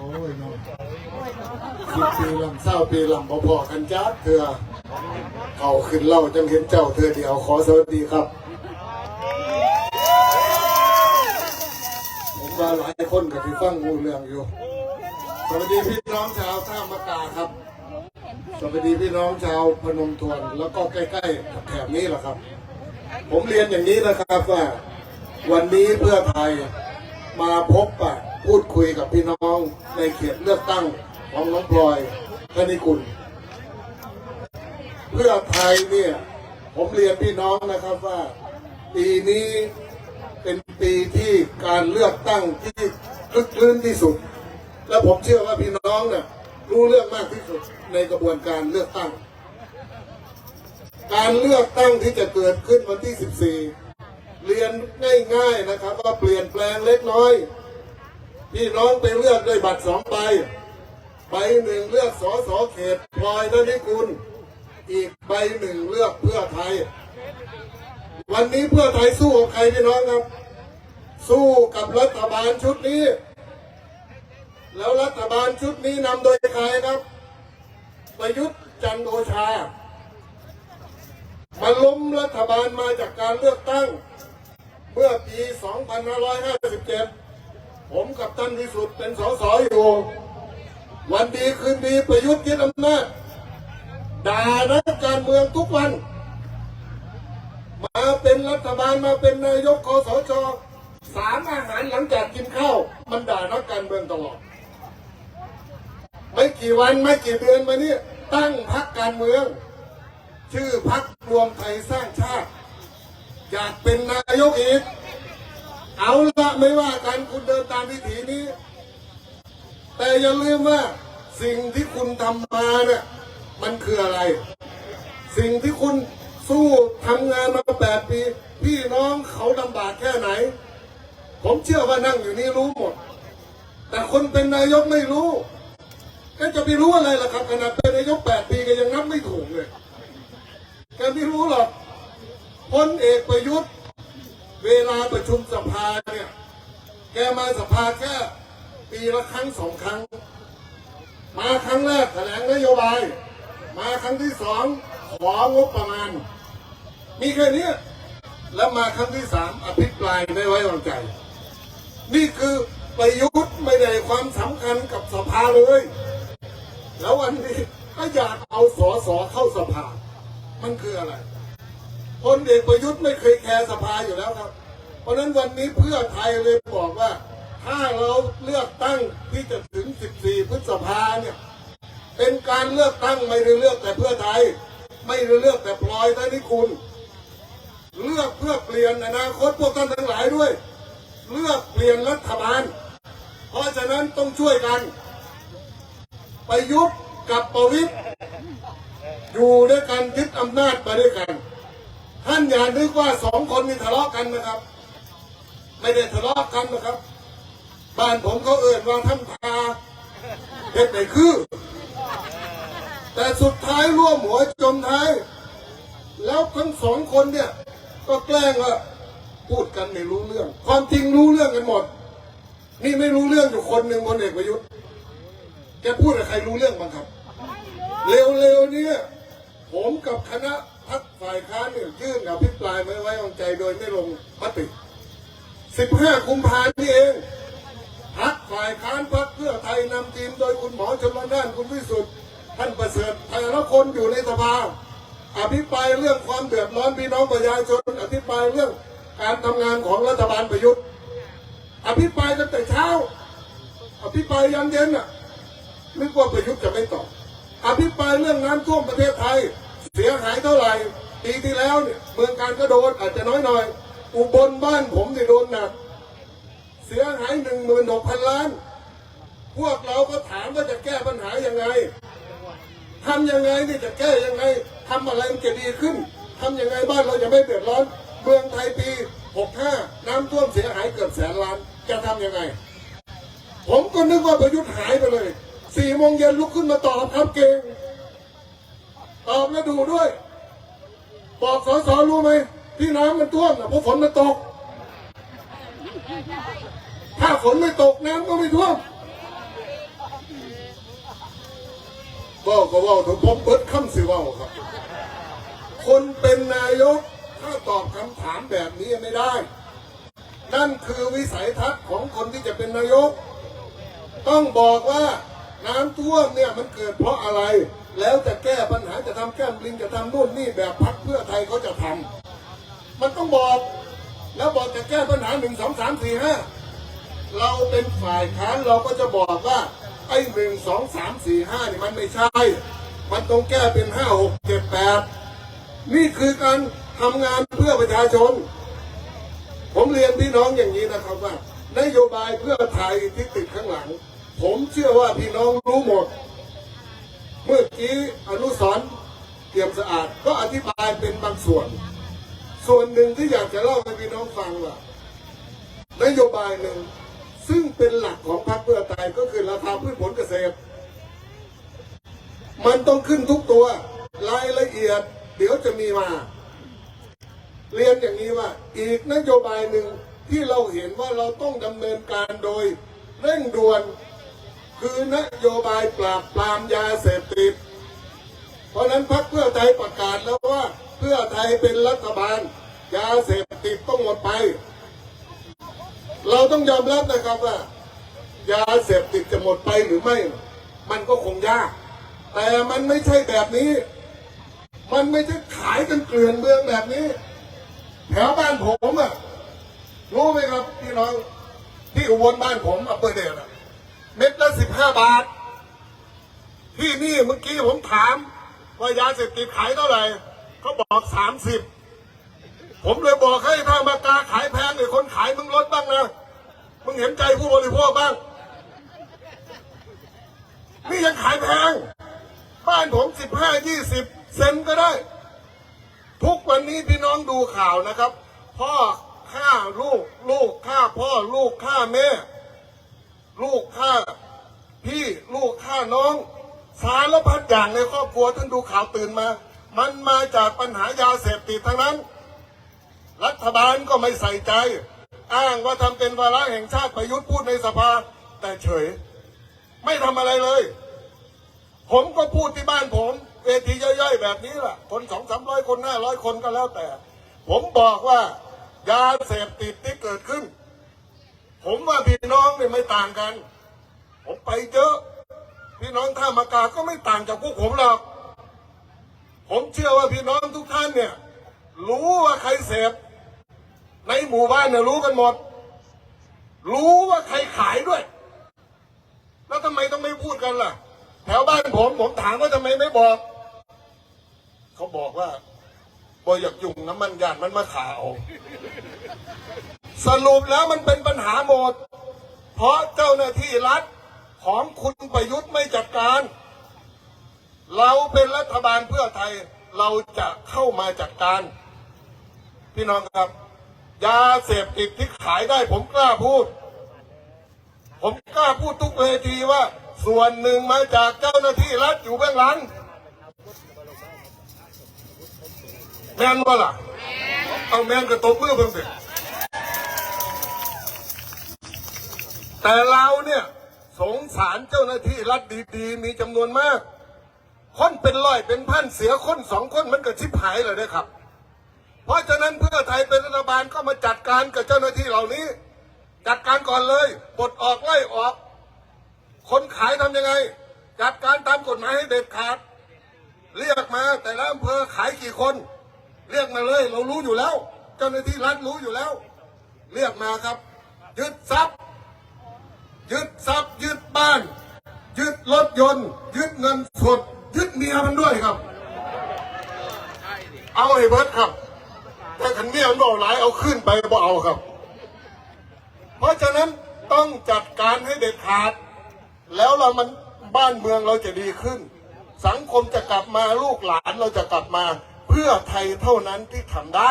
โอ้ยน้องสิบปีลำเศร้าปีลำพอๆกันจ้าเถื่อเขาขึ้นเล่าจังเห็นเจ้าเถื่อเดียวขอสวัสดีครับ ผมว่าหลายคนกับที่ฟังงูเรื่องอยู่ สวัสดีพี่น้องชาวท่ามะกาครับ สวัสดีพี่น้องชาวพนมทวนแล้วก็ใกล้ๆกับแถบนี้แหละครับ ผมเรียนอย่างนี้นะครับว่า วันนี้เพื่อไทยมาพบปะ พูดคุยกับพี่น้องในเขตเลือกตั้งของน้องพลอยธนิกุล เพื่อไทยเนี่ย ผมเรียนพี่น้องนะครับว่า ปีนี้เป็นปีที่การเลือกตั้งที่ลึกลื้นที่สุด และผมเชื่อว่าพี่น้องเนี่ยรู้เรื่องมากที่สุดในกระบวนการเลือกตั้ง การเลือกตั้งที่จะเกิดขึ้นวันที่ 14 เรียนง่ายๆนะครับว่าเปลี่ยนแปลงเล็กน้อย พี่น้องไปเลือกด้วยบัตรสองใบใบหนึ่งเลือกสอสอเขตพลอยธนิกุลอีกใบหนึ่งเลือกเพื่อไทย วันนี้เพื่อไทยสู้กับใครพี่น้องครับ สู้กับรัฐบาลชุดนี้ แล้วรัฐบาลชุดนี้นำโดยใครครับประยุทธ์จันโอชามาล้มรัฐบาลมาจากการเลือกตั้ง เมื่อปี 2557 ผมกับท่านวิสุทธ์เป็นสสอยู่ วันดีคืนดีประยุทธ์ยึดอำนาจด่านักการเมืองทุกวัน มาเป็นรัฐบาลมาเป็นนายกคอสชสามอาหารหลังจากกินข้าวมันด่านักการเมืองตลอด ไม่กี่วันไม่กี่เดือนมานี้ตั้งพรรคการเมือง ชื่อพรรครวมไทยสร้างชาติ อยากเป็นนายกอีก เอาละไม่ว่ากันคุณเดินตามวิถีนี้ แต่อย่าลืมว่าสิ่งที่คุณทำมาเนี่ยมันคืออะไร สิ่งที่คุณสู้ทำงานมาแปดปี พี่น้องเขาลำบากแค่ไหน ผมเชื่อว่านั่งอยู่นี่รู้หมด แต่คนเป็นนายกไม่รู้ก็จะไปรู้อะไรล่ะครับขนาดเป็นนายกแปดปีก็ยังนับไม่ถูกเลยแกไม่รู้หรอกพลเอกประยุทธ์ เวลาประชุมสภาเนี่ย แกมาสภาแค่ปีละครั้งสองครั้ง มาครั้งแรกแถลงนโยบาย มาครั้งที่สองของบประมาณ มีแค่นี้แล้วมาครั้งที่สามอภิปรายไม่ไว้วางใจ นี่คือประยุทธ์ไม่ได้ความสำคัญกับสภาเลย แล้ววันนี้ก็อยากเอาสอสอเข้าสภา มันคืออะไร พลเอกประยุทธ์ไม่เคยแคร์สภาอยู่แล้วครับ เพราะนั้นวันนี้เพื่อไทยเลยบอกว่า ถ้าเราเลือกตั้งที่จะถึง 14 พฤษภาเนี่ย เป็นการเลือกตั้งไม่ได้เลือกแต่เพื่อไทย ไม่ได้เลือกแต่พลอยท่านิคุณ เลือกเพื่อเปลี่ยนอนาคตพวกท่านทั้งหลายด้วย เลือกเปลี่ยนรัฐบาล เพราะฉะนั้นต้องช่วยกันประยุทธ์กับประวิตรอยู่ด้วยกันยึดอำนาจมาด้วยกัน ท่านอย่านึกว่าสองคนนี้ทะเลาะกันนะครับ ไม่ได้ทะเลาะกันนะครับ บ้านผมเขาเอ่ยว่าท่านพาเด็ดไหนคือ แต่สุดท้ายร่วมหัวจมท้าย แล้วทั้งสองคนเนี่ย ก็แกล้งว่าพูดกันไม่รู้เรื่อง ความจริงรู้เรื่องกันหมด นี่ไม่รู้เรื่องอยู่คนหนึ่งพลเอกประยุทธ์แกพูดกับใครรู้เรื่องบ้างครับ เร็วๆเนี่ยผมกับคณะ พักฝ่ายค้านเนี่ยยื่นอภิปรายไม่ไว้วางใจโดยไม่ลงมติ 15 กุมภาพันธ์นี่เองพักฝ่ายค้านพักเพื่อไทยนำทีมโดยคุณหมอชลน่านคุณวิสุทธิ์ท่านประเสริฐแต่ละคนอยู่ในสภาอภิปรายเรื่องความเดือดร้อนพี่น้องประชาชนอภิปรายเรื่องการทำงานของรัฐบาลประยุทธ์อภิปรายตั้งแต่เช้า อภิปรายยันเย็นอะนึกว่าประยุทธ์จะไม่ตอบอภิปรายเรื่องน้ำท่วมประเทศไทย สียหายเท่าไหร่ปีที่แล้วเนี่ยเมืองการก็โดนอาจจะน้อยหน่อย อุบลบ้านผมเนี่โดนหนักเสียหายหนึ่งหมื่นหกพันล้าน พวกเราก็ถามว่าจะแก้ปัญหายังไงทำยังไงนี่จะแก้ยังไงทำอะไรมันจะดีขึ้นทำยังไงบ้านเราจะไม่เดือดร้อน เมืองไทยปี 65 น้ำท่วมเสียหายเกือบแสนล้าน จะทำยังไง ผมก็นึกว่าประยุทธ์หายไปเลย สี่โมงเย็นลุกขึ้นมาตอบครับเก่ง ตอบแล้วดูด้วย บอกสอสอรู้ไหมที่น้ำมันท่วมนะเพราะฝนมันตก ถ้าฝนไม่ตกน้ำก็ไม่ท่วมว่าก็ว่าถึงผมเบิดคำสิว่าครับ คนเป็นนายกถ้าตอบคำถามแบบนี้ไม่ได้ นั่นคือวิสัยทัศน์ของคนที่จะเป็นนายก ต้องบอกว่า น้ำท่วมเนี่ยมันเกิดเพราะอะไร แล้วจะแก้ปัญหาจะทำแก้มลิงจะทำนู่นนี่แบบพักเพื่อไทยเขาจะทำมันต้องบอก แล้วบอกจะแก้ปัญหาหนึ่งสองสามสี่ห้าเราเป็นฝ่ายค้านเราก็จะบอกว่าไอ้หนึ่งสองสามสี่ห้านี่มันไม่ใช่ มันต้องแก้เป็นห้าหกเจ็ดแปดนี่คือการทำงานเพื่อประชาชน ผมเรียนพี่น้องอย่างนี้นะครับว่านโยบายเพื่อไทยที่ติดข้างหลัง ผมเชื่อว่าพี่น้องรู้หมด เมื่อกี้อนุสรณ์เตรียมสะอาดก็อธิบายเป็นบางส่วน ส่วนหนึ่งที่อยากจะเล่าให้พี่น้องฟังว่านโยบายหนึ่งซึ่งเป็นหลักของพรรคเพื่อไทยก็คือราคาพืชผลเกษตร มันต้องขึ้นทุกตัวรายละเอียด เดี๋ยวจะมีมา เรียนอย่างนี้ว่า อีกนโยบายหนึ่งที่เราเห็นว่าเราต้องดำเนินการโดยเร่งด่วน คือนโยบายปราบปรามยาเสพติด เพราะนั้นพรรคเพื่อไทยประกาศแล้วว่าเพื่อไทยเป็นรัฐบาล ยาเสพติดต้องหมดไป เราต้องยอมรับนะครับว่า ยาเสพติดจะหมดไปหรือไม่ มันก็คงยาก แต่มันไม่ใช่แบบนี้ มันไม่ใช่ขายกันเกลื่อนเมืองแบบนี้ แถวบ้านผมอะรู้ไหมครับพี่น้องที่อุบลบ้านผมอะเปิดเดชอะ เม็ดละสิบห้าบาท ที่นี่เมื่อกี้ผมถาม ว่ายาเสพติดขายเท่าไหร่เขาบอกสามสิบผมเลยบอกให้ถ้ามากาขายแพงไอ้คนขายมึงลดบ้างนะมึงเห็นใจผู้บริโภคบ้าง นี่ยังขายแพง บ้านผมสิบห้ายี่สิบเซนก็ได้ ทุกวันนี้พี่น้องดูข่าวนะครับ พ่อฆ่าลูก ลูกฆ่าพ่อลูกฆ่าแม่ ลูกฆ่าพี่ลูกฆ่าน้อง สารพัดอย่างในครอบครัวท่านดูข่าวตื่นมา มันมาจากปัญหายาเสพติดทั้งนั้น รัฐบาลก็ไม่ใส่ใจ อ้างว่าทำเป็นวาระแห่งชาติประยุทธ์พูดในสภา แต่เฉย ไม่ทำอะไรเลย ผมก็พูดที่บ้านผมเวทีย่อยๆแบบนี้แหละคนสองสามร้อยคนห้าร้อยคนก็แล้วแต่ ผมบอกว่ายาเสพติดที่เกิดขึ้น ผมว่าพี่น้องเนี่ยไม่ต่างกัน ผมไปเจอพี่น้องท่ามากาก็ไม่ต่างจากพวกผมหรอก ผมเชื่อว่าพี่น้องทุกท่านเนี่ย รู้ว่าใครเสพในหมู่บ้านเนี่ยรู้กันหมด รู้ว่าใครขายด้วย แล้วทำไมต้องไม่พูดกันล่ะ แถวบ้านผมผมถามว่าทำไมไม่บอก เขาบอกว่าบอยากยุ่งน้ำมันยานมันมาขาว สรุปแล้วมันเป็นปัญหาหมด เพราะเจ้าหน้าที่รัฐของคุณประยุทธ์ไม่จัดการ เราเป็นรัฐบาลเพื่อไทยเราจะเข้ามาจัดการ พี่น้องครับ ยาเสพติดที่ขายได้ผมกล้าพูด ผมกล้าพูดทุกเวทีว่า ส่วนหนึ่งมาจากเจ้าหน้าที่รัฐอยู่เบื้องหลังแมนว่าล่ะ เอาแมนกระตบมือเพิ่งสิ แต่เราเนี่ยสงสารเจ้าหน้าที่รัฐดีๆ มีจำนวนมาก คนเป็นร้อยเป็นพันเสียคนสองคนมันก็ชิบหายเลยนะครับ เพราะฉะนั้นเพื่อไทยเป็นรัฐบาลก็มาจัดการกับเจ้าหน้าที่เหล่านี้ จัดการก่อนเลยปลดออกไล่ออก คนขายทำยังไง จัดการตามกฎหมายให้เด็ดขาด เรียกมาแต่ละอำเภอขายกี่คน เรียกมาเลย เรารู้อยู่แล้ว เจ้าหน้าที่รัฐรู้อยู่แล้ว เรียกมาครับยึดทรัพย์ ยึดทรัพย์ยึดบ้าน ยึดรถยนต์ ยึดเงินสด ยึดเมียมันด้วยครับ เอาให้เบิร์ดครับแต่ขันเมียมันบอกหลายเอาขึ้นไปบ่เอาครับ เพราะฉะนั้นต้องจัดการให้เด็ดขาด แล้วเรามันบ้านเมืองเราจะดีขึ้น สังคมจะกลับมาลูกหลานเราจะกลับมาเพื่อไทยเท่านั้นที่ทำได้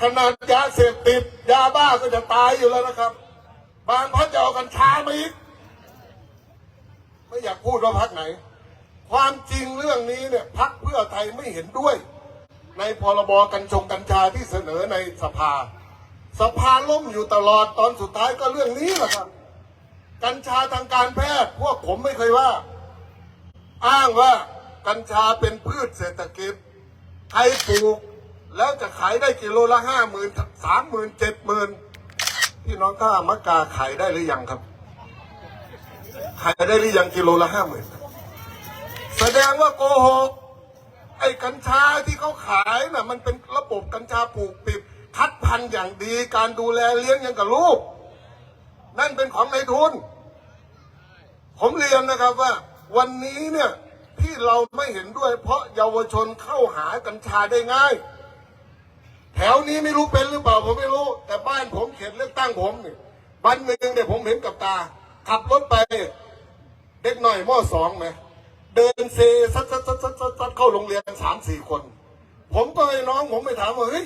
ขนาดยาเสพติดยาบ้าก็จะตายอยู่แล้วนะครับ บางพักจะเอากัญชามาอีก ไม่อยากพูดว่าพักไหน ความจริงเรื่องนี้เนี่ยพักเพื่อไทยไม่เห็นด้วย ในพรบกัญชงกัญชาที่เสนอในสภา สภาล่มอยู่ตลอดตอนสุดท้ายก็เรื่องนี้แหละครับ กัญชาทางการแพทย์พวกผมไม่เคยว่า อ้างว่ากัญชาเป็นพืชเศรษฐกิจใครปลูกแล้วจะขายได้กิโลละห้าหมื่นสามหมื่นเจ็ดหมื่น พี่น้องท่ามะกาขายได้หรือยังครับ ขายได้หรือยังกิโลละห้าหมื่นแสดงว่าโกหกไอ้กัญชาที่เขาขายน่ะ มันเป็นระบบกัญชาปลูกปิดคัดพันธุ์อย่างดีการดูแลเลี้ยงอย่างกับลูก นั่นเป็นของในทุน ผมเรียนนะครับว่า วันนี้เนี่ยที่เราไม่เห็นด้วย เพราะเยาวชนเข้าหากัญชาได้ง่าย แถวนี้ไม่รู้เป็นหรือเปล่าผมไม่รู้ แต่บ้านผมเขตเลือกตั้งผมนี่วันหนึ่งเนี่ยผมเห็นกับตา ขับรถไป เด็กหน่อยมอสองไหมเดินเซซัดซัดซัดซัดซัดเข้าโรงเรียนสามสี่คน ผมก็ไอ้น้องผมไปถามว่าเฮ้ย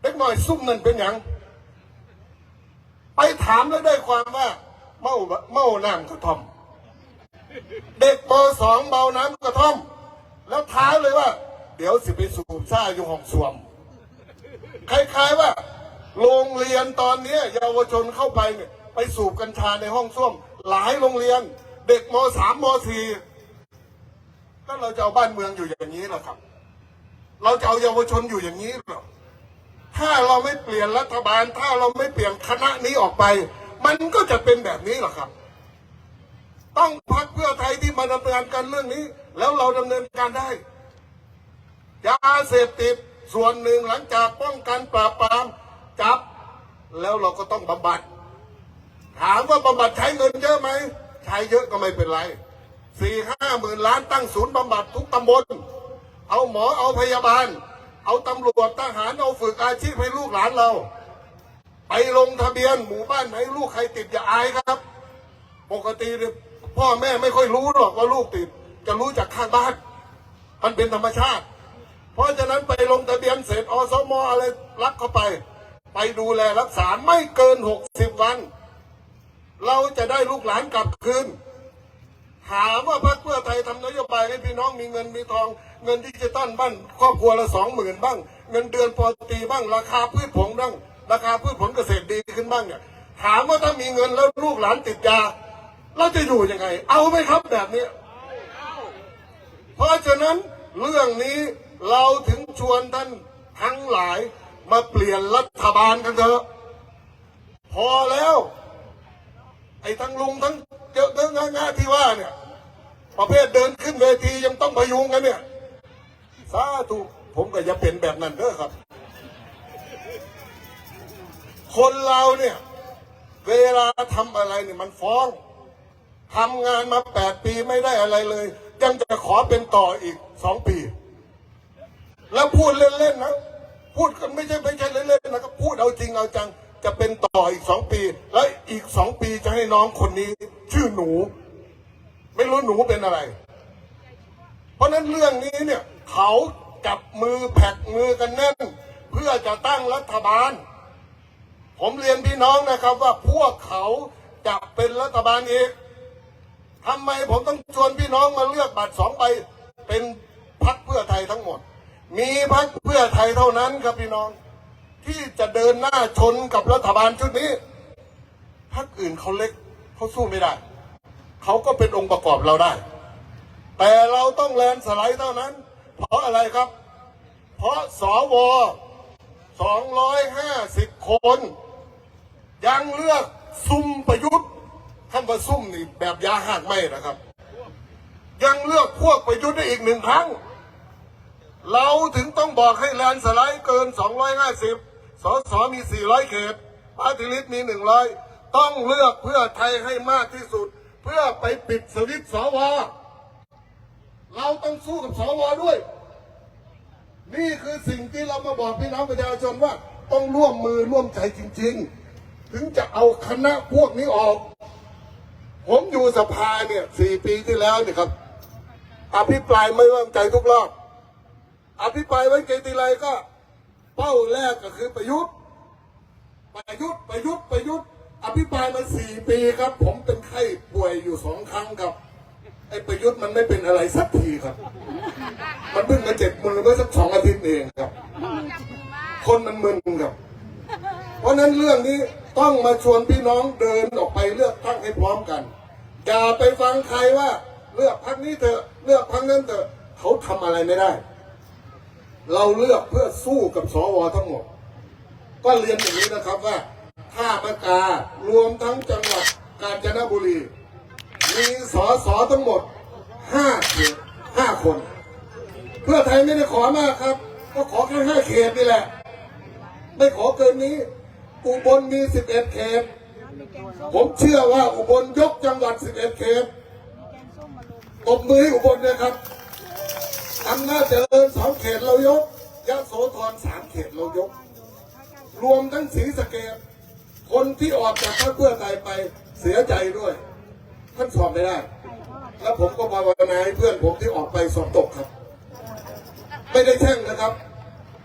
เด็กหน่อยซุ่มนั่นเป็นหยังไปถามแล้วได้ความว่าเมาเมาน้ำกระท่อม เด็กปสองเมาน้ำกระท่อม แล้วท้าเลยว่า เดี๋ยวสิไปสูบซ่าอยู่ห้องสวม คล้ายๆว่า โรงเรียนตอนเนี้ยเยาวชนเข้าไปเนี่ยไปสูบกัญชาในห้องส้วมหลายโรงเรียน เด็กมสามมสี่ก็เราจะเอาบ้านเมืองอยู่อย่างนี้หรอครับ เราจะเอาเยาวชนอยู่อย่างนี้หรอถ้าเราไม่เปลี่ยนรัฐบาล ถ้าเราไม่เปลี่ยนคณะนี้ออกไป มันก็จะเป็นแบบนี้หรอครับ ต้องพักเพื่อไทยที่มาดำเนินการเรื่องนี้ แล้วเราดำเนินการได้ยาเสพติด ส่วนหนึ่งหลังจากป้องกันปราบปรามจับ แล้วเราก็ต้องบำบัด ถามว่าบำบัดใช้เงินเยอะไหม ใช้เยอะก็ไม่เป็นไรสี่ห้าหมื่นล้านตั้งศูนย์บำบัดทุกตำบล เอาหมอเอาพยาบาล เอาตำรวจทหารเอาฝึกอาชีพให้ลูกหลานเรา ไปลงทะเบียนหมู่บ้านไหนลูกใครติดอย่าอายครับ ปกติพ่อแม่ไม่ค่อยรู้หรอกว่าลูกติด จะรู้จากข้างบ้าน มันเป็นธรรมชาติ เพราะฉะนั้นไปลงทะเบียนเสร็จอสมอะไรรับเข้าไป ไปดูแลรักษาไม่เกินหกสิบวัน เราจะได้ลูกหลานกลับคืน ถามว่าพรรคเพื่อไทยทำนโยบายให้พี่น้องมีเงินมีทอง เงินดิจิตอลบ้างครอบครัวละสองหมื่นบ้าง เงินเดือนปอตีบ้างราคาพืชผลบ้างราคาพืชผลเกษตรดีขึ้นบ้างเนี่ยถามว่าถ้ามีเงินแล้วลูกหลานติดยาเราจะอยู่ยังไง เอาไหมครับแบบนี้ เพราะฉะนั้นเรื่องนี้ เราถึงชวนท่านทั้งหลายมาเปลี่ยนรัฐบาลกันเถอะ พอแล้ว ไอ้ทั้งลุงทั้งเยอะเรื่องงาที่ว่าเนี่ย ประเภทเดินขึ้นเวทียังต้องพยุงกันเนี่ยสาธุผมก็จะเป็นแบบนั้นเด้อครับ คนเราเนี่ย เวลาทำอะไรเนี่ยมันฟ้องทำงานมาแปดปีไม่ได้อะไรเลย ยังจะขอเป็นต่ออีกสองปี แล้วพูดเล่นๆนะ พูดกันไม่ใช่ไม่ใช่เล่นๆนะครับพูดเอาจริงเอาจังจะเป็นต่ออีกสองปี แล้วอีกสองปีจะให้น้องคนนี้ ชื่อหนู ไม่รู้หนูเป็นอะไร เพราะนั้นเรื่องนี้เนี่ย เขาจับมือแผกมือกันแน่น เพื่อจะตั้งรัฐบาล ผมเรียนพี่น้องนะครับว่าพวกเขาจะเป็นรัฐบาลอีกทำไมผมต้องชวนพี่น้องมาเลือกบัตรสองใบเป็นพักเพื่อไทยทั้งหมด มีพักเพื่อไทยเท่านั้นครับพี่น้อง ที่จะเดินหน้าชนกับรัฐบาลชุดนี้พักอื่นเขาเล็กเขาสู้ไม่ได้ เขาก็เป็นองค์ประกอบเราได้ แต่เราต้องแลนสไลด์เท่านั้น เพราะอะไรครับ เพราะสว250 คน ยังเลือกซุ่มประยุทธ์คำว่าซุ่มนี่แบบยาหักไม่นะครับ ยังเลือกพวกประยุทธ์ได้อีกหนึ่งครั้ง เราถึงต้องบอกให้แลนสไลด์เกิน 250 สสมี 400 เขตปาร์ติลิตมี 100 ต้องเลือกเพื่อไทยให้มากที่สุด เพื่อไปปิดสวิตสว เราต้องสู้กับสวด้วย นี่คือสิ่งที่เรามาบอกพี่น้องประชาชนว่า ต้องร่วมมือร่วมใจจริง ๆ ถึงจะเอาคณะพวกนี้ออก ผมอยู่สภาเนี่ยสี่ปีที่แล้วเนี่ยครับ อภิปรายไม่ไว้วางใจทุกรอบ อภิปรายไว้ใจทีไรก็ เป้าแรกก็คือประยุทธ์ ประยุทธ์ประยุทธ์ประยุทธ์อภิปรายมาสี่ปีครับ ผมเป็นไข้ป่วยอยู่สองครั้งครับไอ้ประยุทธ์มันไม่เป็นอะไรสักทีครับ มันเพิ่งมาเจ็บมือเมื่อสักสองอาทิตย์เองครับ คนมันมึนครับ เพราะนั้นเรื่องนี้ต้องมาชวนพี่น้องเดินออกไปเลือกตั้งให้พร้อมกัน อย่าไปฟังใครว่า เลือกพักนี้เถอะเลือกพักนั้นเถอะเขาทำอะไรไม่ได้ เราเลือกเพื่อสู้กับสวทั้งหมด ก็เรียนอย่างนี้นะครับว่าท่ามะการวมทั้งจังหวัดกาญจนบุรี มีสอสอทั้งหมดห้าเขตห้าคน เพื่อไทยไม่ได้ขอมากครับ ก็ขอแค่ห้าเขตนี่แหละ ไม่ขอเกินนี้อุบลมีสิบเอ็ดเขต ผมเชื่อว่าอุบลยกจังหวัดสิบเอ็ดเขตตบมือให้อุบลเลยครับ อำนาจเจริญสองเขตเรายกยะโสธรสามเขตเรายก รวมทั้งศรีสะเกดคนที่ออกจากพรรคเพื่อไทยไปเสียใจด้วย ท่านสอบไม่ได้ แล้วผมก็ภาวนาให้เพื่อนผมที่ออกไปสอบตกครับ ไม่ได้แช่งนะครับ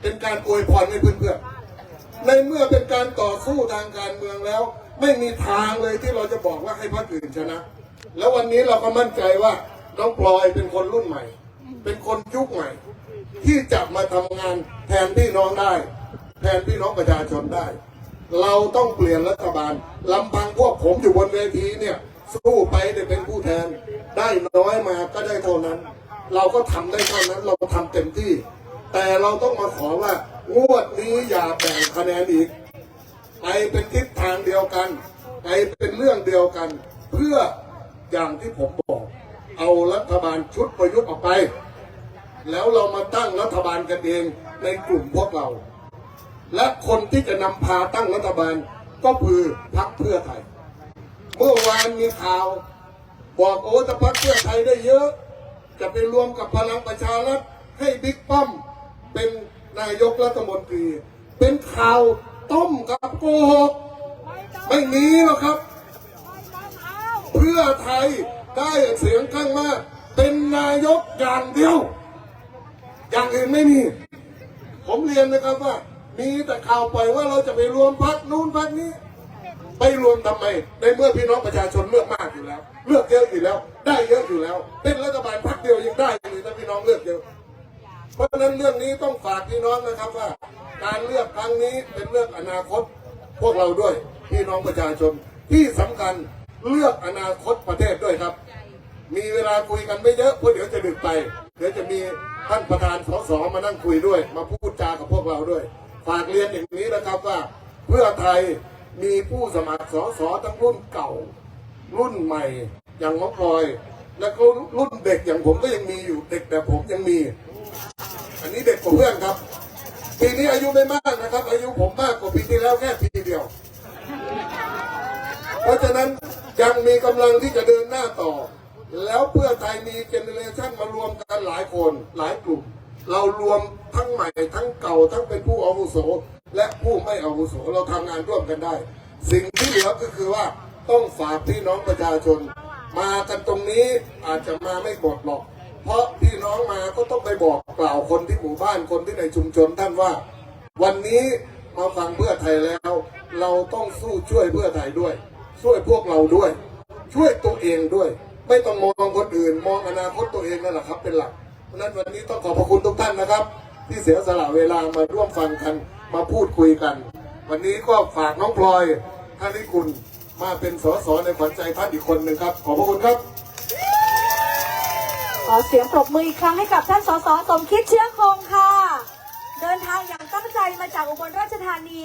เป็นการอวยพรให้เพื่อนๆ ในเมื่อเป็นการต่อสู้ทางการเมืองแล้ว ไม่มีทางเลยที่เราจะบอกว่าให้พรรคอื่นชนะ แล้ววันนี้เราก็มั่นใจว่าน้องพลอยเป็นคนรุ่นใหม่ เป็นคนยุคใหม่ ที่จะมาทำงานแทนพี่น้องได้ แทนพี่น้องประชาชนได้ เราต้องเปลี่ยนรัฐบาลลำพังพวกผมอยู่บนเวทีเนี่ย สู้ไปได้เป็นผู้แทน ได้น้อยมาก็ได้เท่านั้น เราก็ทำได้เท่านั้น เราทำเต็มที่ แต่เราต้องมาขอว่างวดนี้อย่าแบ่งคะแนนอีกไปเป็นทิศทางเดียวกันไปเป็นเรื่องเดียวกัน เพื่ออย่างที่ผมบอก เอารัฐบาลชุดประยุทธ์ออกไป แล้วเรามาตั้งรัฐบาลกันเองในกลุ่มพวกเรา และคนที่จะนำพาตั้งรัฐบาลก็คือพรรคเพื่อไทย เมื่อวานมีข่าวบอกโอ้ถ้าพรรคเพื่อไทยได้เยอะ จะไปรวมกับพลังประชารัฐให้บิ๊กป้อมเป็นนายกรัฐมนตรี เป็นข่าวต้มกับโกหกไม่มีหรอกครับ เพื่อไทยได้เสียงข้างมาก เป็นนายกอย่างเดียว อย่างอื่นไม่มี ผมเรียนนะครับว่า มีแต่ข่าวปล่อยว่าเราจะไปรวมพักนู้นพักนี้ ไปรวมทำไม ในเมื่อพี่น้องประชาชนเลือกมากอยู่แล้ว เลือกเยอะอยู่แล้ว ได้เยอะอยู่แล้ว เป็นรัฐบาลพักเดียวยังได้เลยถ้าพี่น้องเลือกเยอะ เพราะฉะนั้นเรื่องนี้ต้องฝากพี่น้องนะครับว่า การเลือกครั้งนี้เป็นเรื่องอนาคต พวกเราด้วยพี่น้องประชาชนที่สำคัญเลือกอนาคตประเทศด้วยครับ มีเวลาคุยกันไม่เยอะเพราะเดี๋ยวจะดึกไป ดี๋ยวจะมีท่านประธานสสมานั่งคุยด้วย มาพูดจากับพวกเราด้วย ฝากเรียนอย่างนี้นะครับว่า เพื่อไทยมีผู้สมัครสสทั้งรุ่นเก่า รุ่นใหม่อย่างมะพลอย แล้วก็รุ่นเด็กอย่างผมก็ยังมีอยู่เด็กแต่ผมยังมี อันนี้เด็กกว่าเพื่อนครับปีนี้อายุไม่มากนะครับ อายุผมมากกว่าปีที่แล้วแค่ปีเดียว เพราะฉะนั้นยังมีกำลังที่จะเดินหน้าต่อ แล้วเพื่อไทยมีเจเนเรชันมารวมกันหลายคนหลายกลุ่ม เรารวมทั้งใหม่ทั้งเก่าทั้งเป็นผู้อาวุโส และผู้ไม่อาวุโสเราทำงานร่วมกันได้ สิ่งที่เหลือก็คือว่าต้องฝากพี่น้องประชาชน มากันตรงนี้อาจจะมาไม่หมดหรอก เพราะพี่น้องมาก็ต้องไปบอกกล่าวคนที่หมู่บ้านคนที่ในชุมชนท่านว่า วันนี้มาฟังเพื่อไทยแล้ว เราต้องสู้ช่วยเพื่อไทยด้วย ช่วยพวกเราด้วย ช่วยตัวเองด้วย ไม่ต้องมองคนอื่น มองอนาคตตัวเองนั่นแหละครับ เป็นหลักเพราะนั้นวันนี้ต้องขอบพระคุณทุกท่านนะครับ ที่เสียสละเวลามาร่วมฟังกันมาพูดคุยกัน วันนี้ก็ฝากน้องพลอยท่านนิคุณมาเป็นสสในขวัญใจท่านอีกคนหนึ่งครับ ขอบพระคุณครับ ขอเสียงปรบมืออีกครั้งให้กับท่านสสสมคิดเชื้อคงค่ะ เดินทางอย่างตั้งใจมาจากอุบลราชธานี